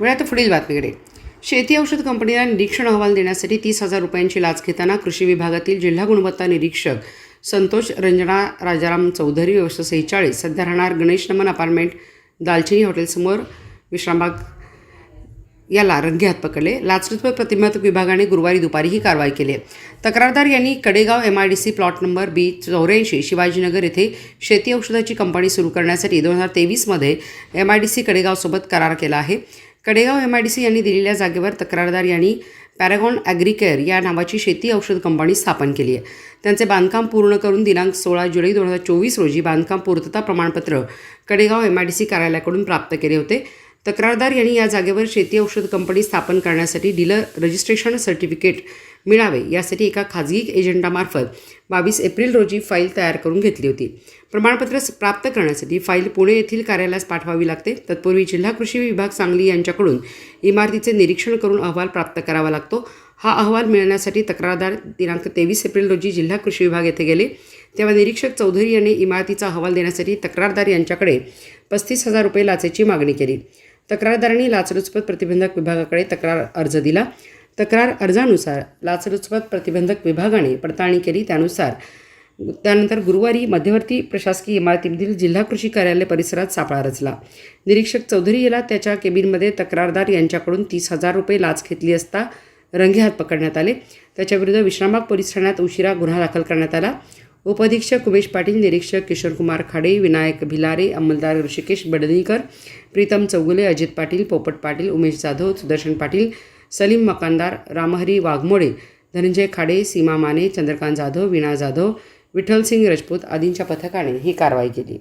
वेळात पुढील बातमीकडे. शेती औषध कंपनीला निरीक्षण अहवाल देण्यासाठी तीस हजार रुपयांची लाच घेताना कृषी विभागातील जिल्हा गुणवत्ता निरीक्षक संतोष रंजना राजाराम चौधरी वर्ष सेहेचाळीस सध्या राहणार गणेश नमन अपार्टमेंट दालचिनी हॉटेलसमोर विश्रामबाग याला रंगेहात पकडले. लाचलुचपत प्रतिबंधक विभागाने गुरुवारी दुपारी ही कारवाई केली. आहे तक्रारदार यांनी Kadegaon M I D C plot number B चौऱ्याऐंशी शिवाजीनगर येथे शेती औषधाची कंपनी सुरू करण्यासाठी दोन हजार तेवीसमध्ये एम आय डी सी कडेगावसोबत करार केला आहे. Kadegaon M I D C यांनी दिलेल्या जागेवर तक्रारदार यांनी पॅरागॉन ॲग्रिकेअर या नावाची शेती औषध कंपनी स्थापन केली आहे. त्यांचे बांधकाम पूर्ण करून दिनांक सोळा जुलै दोन हजार चोवीस रोजी बांधकाम पूर्तता प्रमाणपत्र Kadegaon M I D C कार्यालयाकडून प्राप्त केले होते. तक्रारदार यांनी या जागेवर शेती औषध कंपनी स्थापन करण्यासाठी डीलर रजिस्ट्रेशन सर्टिफिकेट मिळावे यासाठी एका खाजगी एजंटामार्फत बावीस एप्रिल रोजी फाईल तयार करून घेतली होती. प्रमाणपत्र प्राप्त करण्यासाठी फाईल पुणे येथील कार्यालयास पाठवावी लागते. तत्पूर्वी जिल्हा कृषी विभाग सांगली यांच्याकडून इमारतीचे निरीक्षण करून अहवाल प्राप्त करावा लागतो. हा अहवाल मिळण्यासाठी तक्रारदार दिनांक तेवीस एप्रिल रोजी जिल्हा कृषी विभाग येथे गेले. तेव्हा निरीक्षक चौधरी यांनी इमारतीचा अहवाल देण्यासाठी तक्रारदार यांच्याकडे पस्तीस हजार रुपये लाचेची मागणी केली. तक्रारदारांनी लाचलुचपत प्रतिबंधक विभागाकडे तक्रार अर्ज दिला. तक्रार अर्जानुसार लाचलुचपत प्रतिबंधक विभागाने पडताळणी केली. त्यानुसार त्यानंतर गुरुवारी मध्यवर्ती प्रशासकीय इमारतीमधील जिल्हा कृषी कार्यालय परिसरात सापळा रचला. निरीक्षक चौधरी याला त्याच्या केबिनमध्ये तक्रारदार यांच्याकडून तीस हजार रुपये लाच घेतली असता रंगेहात पकडण्यात आले. त्याच्याविरुद्ध विश्रामबाग पोलीस ठाण्यात उशिरा गुन्हा दाखल करण्यात आला. उपअधीक्षक उमेश पाटील निरीक्षक किशोरकुमार खाडे विनायक भिलारे अंमलदार ऋषिकेश बडणीकर प्रीतम चौगुले अजित पाटील पोपट पाटील उमेश जाधव सुदर्शन पाटील सलीम मकानदार रामहरी वाघमोडे धनंजय खाडे सीमा माने चंद्रकांत जाधव वीणा जाधव विठ्ठलसिंग राजपूत आदींच्या पथकाने ही कारवाई केली.